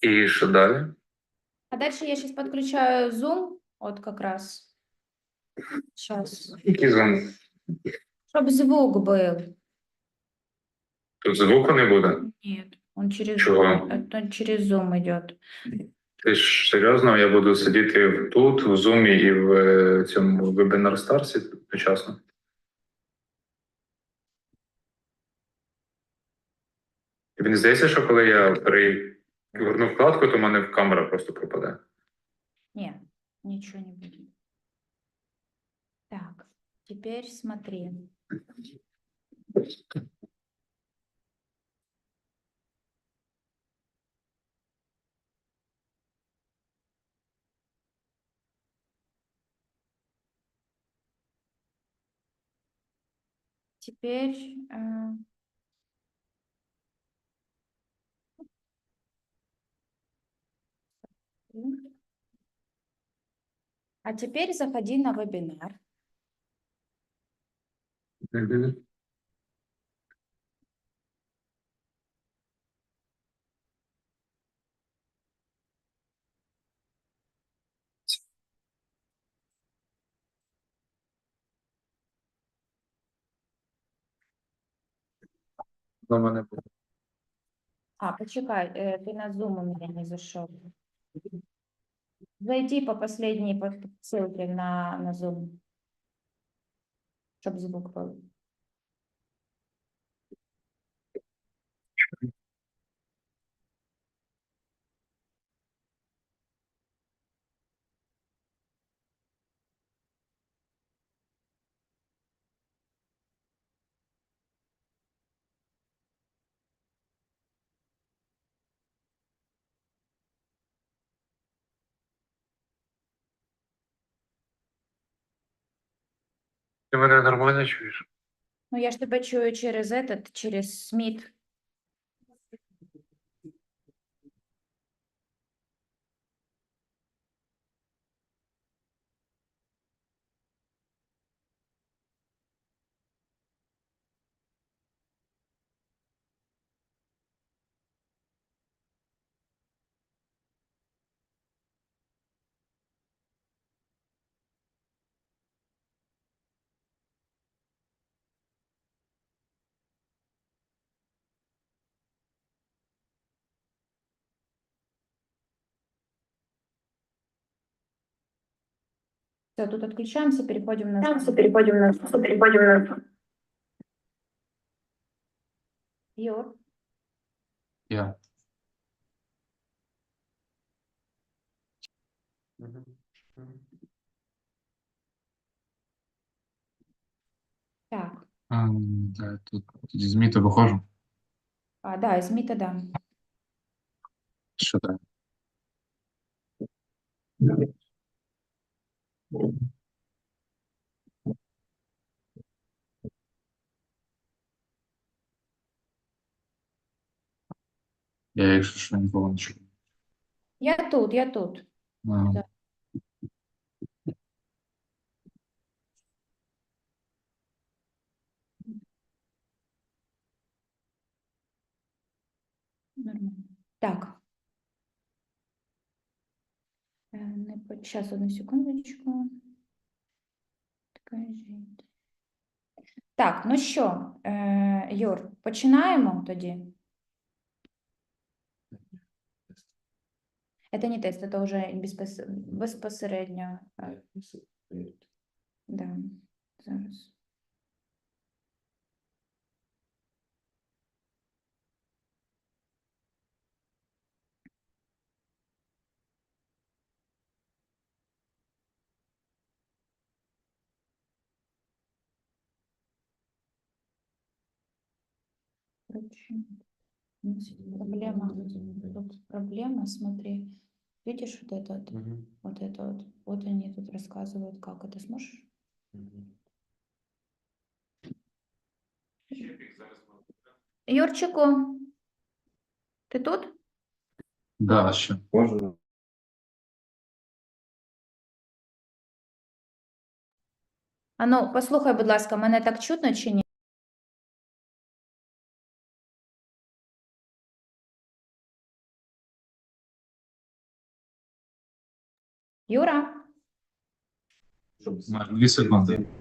І що далі? А дальше я сейчас подключаю Zoom, вот как раз. Сейчас. Який звук? Чтобы звук был. Тут звуку не буде? Нет, он через Чего? Zoom, это через Zoom идет. Ти ж серйозно, я буду сидіти в- тут, в Zoom і в е, цьому вебінар старсі одночасно. Тобі не здається, що коли я переверну вкладку, то в мене камера просто пропаде. Нет, ничего не будет. Так, теперь смотри. Теперь э, а теперь заходи на вебинар. До мене буде. А, почекай, э, ты на Zoom у меня не зашел. Зайди по последней по ссылке на, на Zoom. Чтобы звук был. Ти мене нормально чуєш? Ну, я ж тебе чую через этот, через Смит. Все, тут отключаемся, переходим на переходим на переходим на Юр, Я. так. Ем, да, тут зі зміти виходжу. А, да, из Мита, да. Що так? Я, якщо що, ніколи не чую. Я тут, я тут. Да. Нормально. Так. Сейчас, одну секундочку. Так, ну що, е, Юр, починаємо тоді? Это не тест, это уже безпос- безпосередньо. Так, Да, зараз. Короче, проблема. Тут проблема, смотри. Видишь вот это вот? Вот это вот. Вот они тут рассказывают, как это сможешь? Юрчику, ти тут? Да, що? Ану, послухай, будь ласка, мене так чутно чи ні? Юра, Дві секунди. А,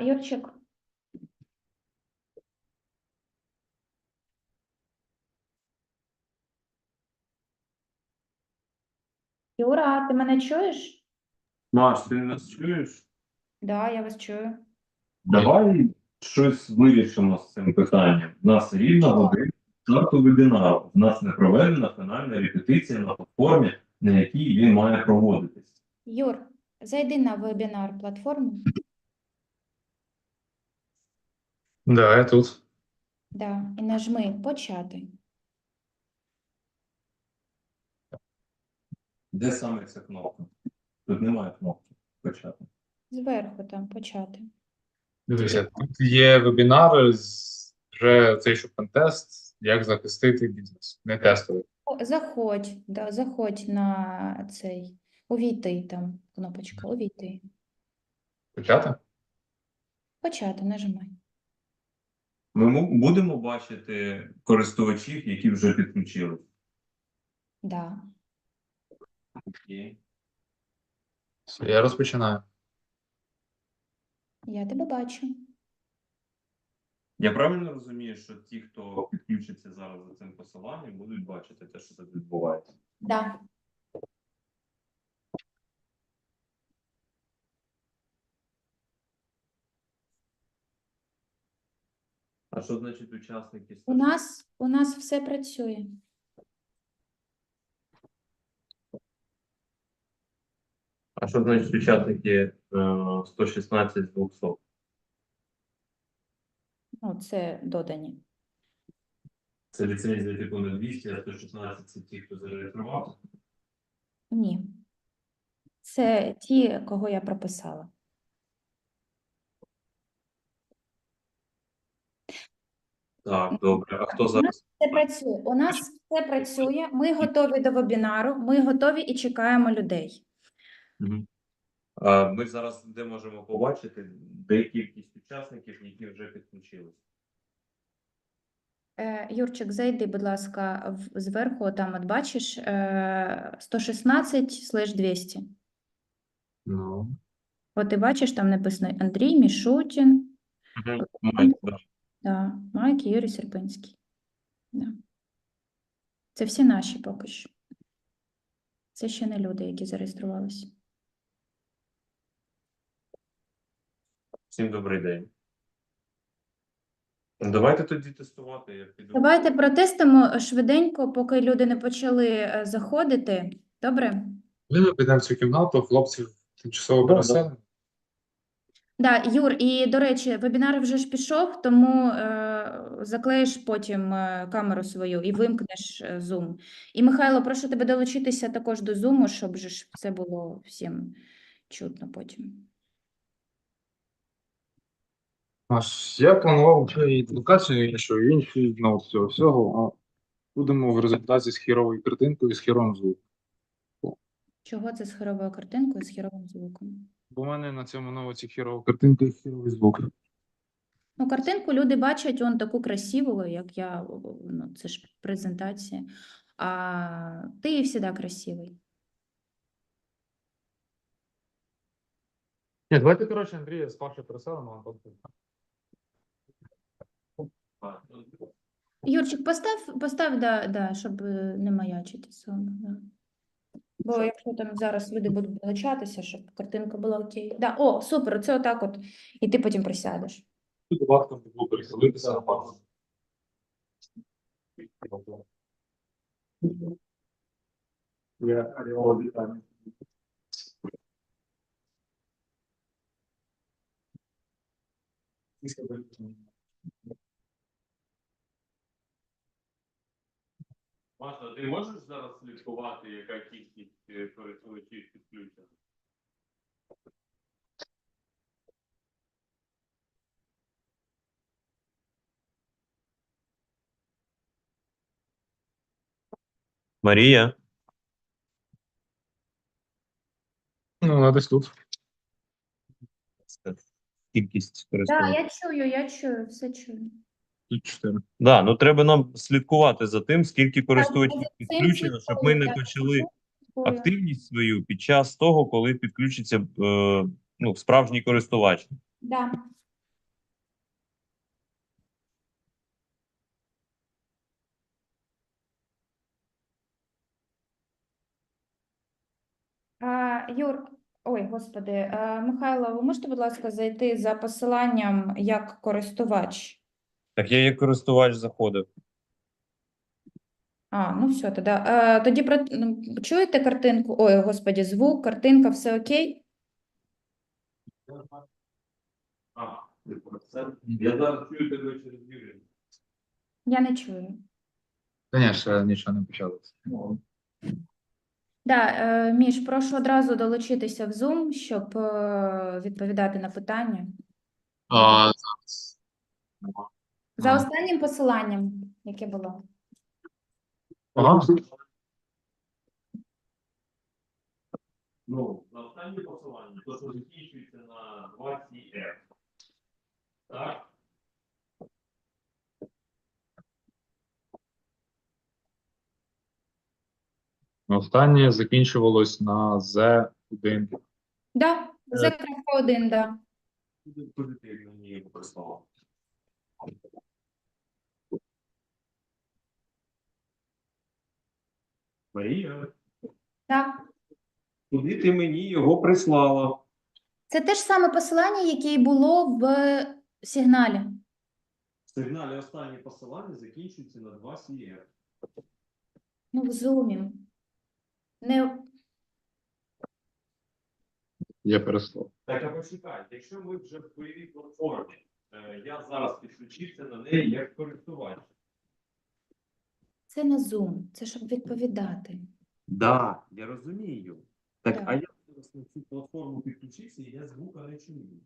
Юрчик. Юра, ти мене чуєш? Маш, ти нас чуєш? Да, я вас чую. Давай щось вирішимо з цим питанням. У нас рівна година старту вебінару. У нас не проведена фінальна репетиція на платформі, на якій він має проводитись. Юр, зайди на вебінар платформу. Да, я тут. Да, і нажми почати. Де саме ця кнопка? Тут немає кнопки почати. Зверху там почати. Дивися, тут є вебінар з вже цей що контест, як захистити бізнес. Не тестовий. О, Заходь, да, заходь на цей. Увійти там кнопочка, увійти. Почати? Почати, нажимай. Ми будемо бачити користувачів, які вже підключили. Да. Окей. Все, я розпочинаю. Я тебе бачу. Я правильно розумію, що ті, хто підключиться зараз за цим посиланням, будуть бачити те, що тут відбувається. Да. А що значить учасники? У нас, у нас все працює. А що значить учасники е, 116 з 200? Ну, це додані. Це ліцензія типу на 200, а 116 це ті, хто зареєструвався. Ні. Це ті, кого я прописала. Так, добре. А хто У нас зараз? Це працює. У нас все працює. Ми готові до вебінару. Ми готові і чекаємо людей. Мгм. Ми зараз де можемо побачити, де кількість учасників, які вже підключилися. Е, Юрчик, зайди, будь ласка, в- зверху, там от бачиш е, 116 слеш 200. Ну. От ти бачиш, там написано Андрій Мішутін, да. Да, Майк і Юрій Серпинський. Да. Це всі наші поки що. Це ще не люди, які зареєструвалися. Всім добрий день. Давайте тоді тестувати. Я піду. Давайте протестимо швиденько, поки люди не почали е, заходити. Добре? Ми підемо в цю кімнату, хлопців тимчасово переселимо. Да, Юр, і до речі, вебінар вже ж пішов, тому е, заклеїш потім е, камеру свою і вимкнеш е, Zoom. І Михайло, прошу тебе долучитися також до Zoom, щоб же ж все було всім чутно потім. Аж я планував вже і локацію іншу, і інші ну, от цього всього. А будемо в результаті з хіровою картинкою, і з хіровим звуком. Чого це з хіровою картинкою, з хіровим звуком? Бо в мене на цьому ноуті хірова картинка і хіровий звук. Ну, картинку люди бачать он таку красиву, як я, ну, це ж презентація. А ти завжди красивий. Ні, давайте, коротше, Андрія з Пашою переселимо. Юрчик, постав, постав, да, да, щоб е, не маячити сон. Да. Бо якщо там зараз люди будуть долучатися, щоб картинка була окей. Да, о, супер, це отак от. І ти потім присядеш. Тут варто було переселитися на пару. Я Маша, ти можеш зараз слідкувати, яка кількість е, користувачів підключена? Марія. Ну, вона десь тут. Кількість Так, користувачів. я чую, я чую, все чую. Тут чотири. Да, ну треба нам слідкувати за тим, скільки користувачів підключено, щоб ми не почали активність свою під час того, коли підключиться е, ну, справжній користувач. Да. А, Юр, ой, господи, е, Михайло, ви можете, будь ласка, зайти за посиланням як користувач? Так я як користувач заходив. А, ну все, тоді. Е, тоді про... ну, чуєте картинку? Ой, господі, звук, картинка, все окей? Я зараз чую тебе через. Я не чую. Ще нічого не почалося. Да, е, Міш, прошу одразу долучитися в Zoom, щоб е, відповідати на питання. А, За останнім посиланням, яке було. Ага. Ну, на останнє посилання, то що закінчується на 20F. Так? Останнє закінчувалось на Z1. Да, Z.1, да. Буде позитивно мені його Марія, Так. куди ти мені його прислала? Це те ж саме посилання, яке й було в сигналі. В сигналі останнє посилання закінчується на 2 CF. Ну, в Zoom. Не... Я переслав. Так, а почекай, якщо ми вже в бойовій платформі, е, я зараз підключився на неї як користувач. Це не Zoom, це щоб відповідати. Да, я розумію. Так, Так. а я зараз на цю платформу підключився і я звука не чую.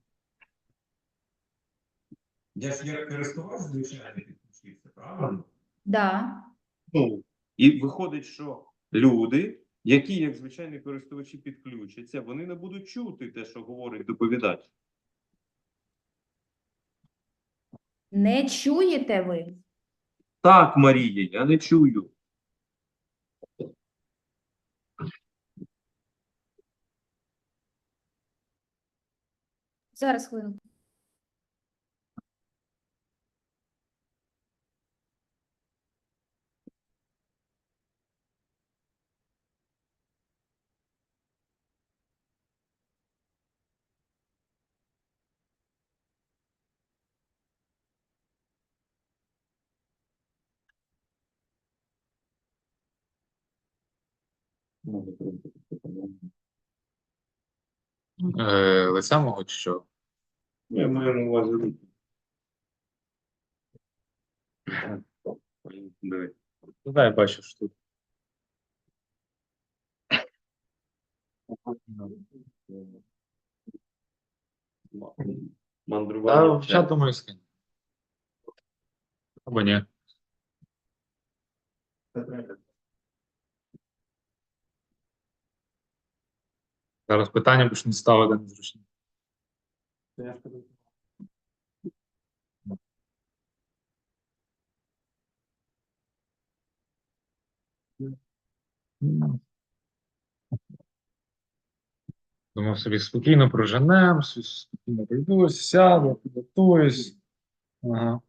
Я ж як користувач, звичайно, підключився, правильно? Да. Ну, і виходить, що люди, які, як звичайні користувачі, підключаться, вони не будуть чути те, що говорить доповідач. Не чуєте ви? Так, Марія, я не чую. Зараз хвилинку. Е, лиця мого чи що? Я маю на увазі руки. Диви. Ну, да, я бачу, що тут. Та, Мандрування. в чат думаю, скинь. Або ні. Зараз питання почнуть ставити незручні. Думав собі спокійно проженем, спокійно прийдусь, сяду, підготуюсь. Ага.